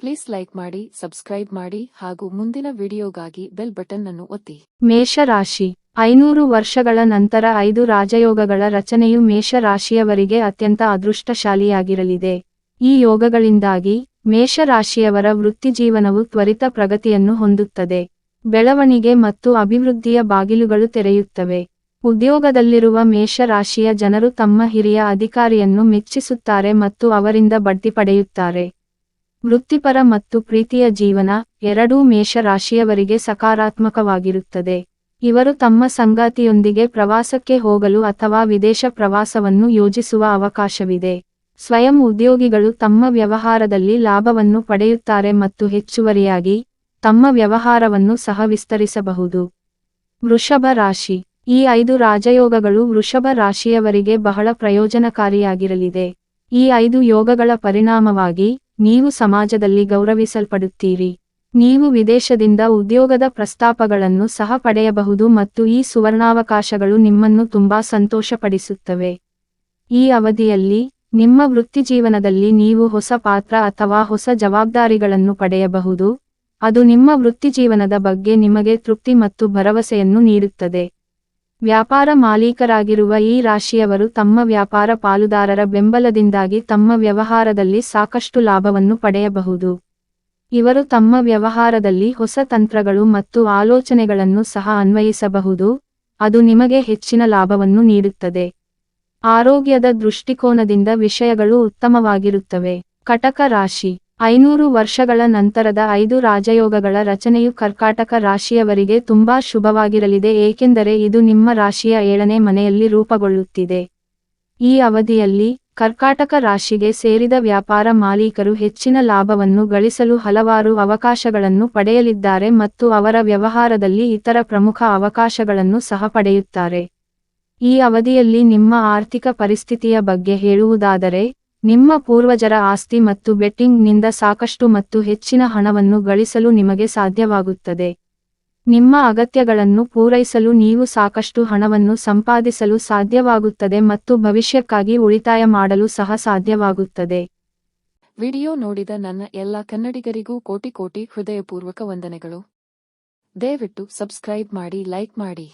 Please like ಮಾಡಿ, subscribe ಮಾಡಿ ಹಾಗೂ ಮುಂದಿನ ವಿಡಿಯೋಗಾಗಿ ಬೆಲ್ ಬಟನ್ ಅನ್ನು ಒತ್ತಿ. ಮೇಷರಾಶಿ. ಐನೂರು ವರ್ಷಗಳ ನಂತರ ಐದು ರಾಜಯೋಗಗಳ ರಚನೆಯು ಮೇಷರಾಶಿಯವರಿಗೆ ಅತ್ಯಂತ ಅದೃಷ್ಟಶಾಲಿಯಾಗಿರಲಿದೆ. ಈ ಯೋಗಗಳಿಂದಾಗಿ ಮೇಷರಾಶಿಯವರ ವೃತ್ತಿಜೀವನವು ತ್ವರಿತ ಪ್ರಗತಿಯನ್ನು ಹೊಂದುತ್ತದೆ. ಬೆಳವಣಿಗೆ ಮತ್ತು ಅಭಿವೃದ್ಧಿಯ ಬಾಗಿಲುಗಳು ತೆರೆಯುತ್ತವೆ. ಉದ್ಯೋಗದಲ್ಲಿರುವ ಮೇಷರಾಶಿಯ ಜನರು ತಮ್ಮ ಹಿರಿಯ ಅಧಿಕಾರಿಯನ್ನು ಮೆಚ್ಚಿಸುತ್ತಾರೆ ಮತ್ತು ಅವರಿಂದ ಬಡ್ತಿ ಪಡೆಯುತ್ತಾರೆ. ವೃತ್ತಿಪರ ಮತ್ತು ಪ್ರೀತಿಯ ಜೀವನ ಎರಡೂ ಮೇಷರಾಶಿಯವರಿಗೆ ಸಕಾರಾತ್ಮಕವಾಗಿರುತ್ತದೆ. ಇವರು ತಮ್ಮ ಸಂಗಾತಿಯೊಂದಿಗೆ ಪ್ರವಾಸಕ್ಕೆ ಹೋಗಲು ಅಥವಾ ವಿದೇಶ ಪ್ರವಾಸವನ್ನು ಯೋಜಿಸುವ ಅವಕಾಶವಿದೆ. ಸ್ವಯಂ ಉದ್ಯೋಗಿಗಳು ತಮ್ಮ ವ್ಯವಹಾರದಲ್ಲಿ ಲಾಭವನ್ನು ಪಡೆಯುತ್ತಾರೆ ಮತ್ತು ಹೆಚ್ಚುವರಿಯಾಗಿ ತಮ್ಮ ವ್ಯವಹಾರವನ್ನು ಸಹ ವಿಸ್ತರಿಸಬಹುದು. ವೃಷಭ ರಾಶಿ. ಈ ಐದು ರಾಜಯೋಗಗಳು ವೃಷಭ ರಾಶಿಯವರಿಗೆ ಬಹಳ ಪ್ರಯೋಜನಕಾರಿಯಾಗಿರಲಿದೆ. ಈ ಐದು ಯೋಗಗಳ ಪರಿಣಾಮವಾಗಿ ನೀವು ಸಮಾಜದಲ್ಲಿ ಗೌರವಿಸಲ್ಪಡುತ್ತೀರಿ. ನೀವು ವಿದೇಶದಿಂದ ಉದ್ಯೋಗದ ಪ್ರಸ್ತಾಪಗಳನ್ನು ಸಹ ಪಡೆಯಬಹುದು ಮತ್ತು ಈ ಸುವರ್ಣಾವಕಾಶಗಳು ನಿಮ್ಮನ್ನು ತುಂಬಾ ಸಂತೋಷಪಡಿಸುತ್ತವೆ. ಈ ಅವಧಿಯಲ್ಲಿ, ನಿಮ್ಮ ವೃತ್ತಿಜೀವನದಲ್ಲಿ ನೀವು ಹೊಸ ಪಾತ್ರ ಅಥವಾ ಹೊಸ ಜವಾಬ್ದಾರಿಗಳನ್ನು ಪಡೆಯಬಹುದು. ಅದು ನಿಮ್ಮ ವೃತ್ತಿಜೀವನದ ಬಗ್ಗೆ ನಿಮಗೆ ತೃಪ್ತಿ ಮತ್ತು ಭರವಸೆಯನ್ನು ನೀಡುತ್ತದೆ. ವ್ಯಾಪಾರ ಮಾಲೀಕರಾಗಿರುವ ಈ ರಾಶಿಯವರು ತಮ್ಮ ವ್ಯಾಪಾರ ಪಾಲುದಾರರ ಬೆಂಬಲದಿಂದಾಗಿ ತಮ್ಮ ವ್ಯವಹಾರದಲ್ಲಿ ಸಾಕಷ್ಟು ಲಾಭವನ್ನು ಪಡೆಯಬಹುದು. ಇವರು ತಮ್ಮ ವ್ಯವಹಾರದಲ್ಲಿ ಹೊಸ ತಂತ್ರಗಳು ಮತ್ತು ಆಲೋಚನೆಗಳನ್ನು ಸಹ ಅನ್ವಯಿಸಬಹುದು. ಅದು ನಿಮಗೆ ಹೆಚ್ಚಿನ ಲಾಭವನ್ನು ನೀಡುತ್ತದೆ. ಆರೋಗ್ಯದ ದೃಷ್ಟಿಕೋನದಿಂದ ವಿಷಯಗಳು ಉತ್ತಮವಾಗಿರುತ್ತವೆ. ಕಟಕ ರಾಶಿ. ಐನೂರು ವರ್ಷಗಳ ನಂತರದ ಐದು ರಾಜಯೋಗಗಳ ರಚನೆಯು ಕರ್ಕಾಟಕ ರಾಶಿಯವರಿಗೆ ತುಂಬಾ ಶುಭವಾಗಿರಲಿದೆ, ಏಕೆಂದರೆ ಇದು ನಿಮ್ಮ ರಾಶಿಯ ಏಳನೇ ಮನೆಯಲ್ಲಿ ರೂಪುಗೊಳ್ಳುತ್ತಿದೆ. ಈ ಅವಧಿಯಲ್ಲಿ ಕರ್ಕಾಟಕ ರಾಶಿಗೆ ಸೇರಿದ ವ್ಯಾಪಾರ ಮಾಲೀಕರು ಹೆಚ್ಚಿನ ಲಾಭವನ್ನು ಗಳಿಸಲು ಹಲವಾರು ಅವಕಾಶಗಳನ್ನು ಪಡೆಯಲಿದ್ದಾರೆ ಮತ್ತು ಅವರ ವ್ಯವಹಾರದಲ್ಲಿ ಇತರ ಪ್ರಮುಖ ಅವಕಾಶಗಳನ್ನು ಸಹ ಪಡೆಯುತ್ತಾರೆ. ಈ ಅವಧಿಯಲ್ಲಿ ನಿಮ್ಮ ಆರ್ಥಿಕ ಪರಿಸ್ಥಿತಿಯ ಬಗ್ಗೆ ಹೇಳುವುದಾದರೆ ನಿಮ್ಮ ಪೂರ್ವಜರ ಆಸ್ತಿ ಮತ್ತು ಬೆಟ್ಟಿಂಗ್ನಿಂದ ಸಾಕಷ್ಟು ಮತ್ತು ಹೆಚ್ಚಿನ ಹಣವನ್ನು ಗಳಿಸಲು ನಿಮಗೆ ಸಾಧ್ಯವಾಗುತ್ತದೆ. ನಿಮ್ಮ ಅಗತ್ಯಗಳನ್ನು ಪೂರೈಸಲು ನೀವು ಸಾಕಷ್ಟು ಹಣವನ್ನು ಸಂಪಾದಿಸಲು ಸಾಧ್ಯವಾಗುತ್ತದೆ ಮತ್ತು ಭವಿಷ್ಯಕ್ಕಾಗಿ ಉಳಿತಾಯ ಮಾಡಲು ಸಹ ಸಾಧ್ಯವಾಗುತ್ತದೆ. ವಿಡಿಯೋ ನೋಡಿದ ನನ್ನ ಎಲ್ಲ ಕನ್ನಡಿಗರಿಗೂ ಕೋಟಿ ಕೋಟಿ ಹೃದಯಪೂರ್ವಕ ವಂದನೆಗಳು. ದಯವಿಟ್ಟು ಸಬ್ಸ್ಕ್ರೈಬ್ ಮಾಡಿ, ಲೈಕ್ ಮಾಡಿ.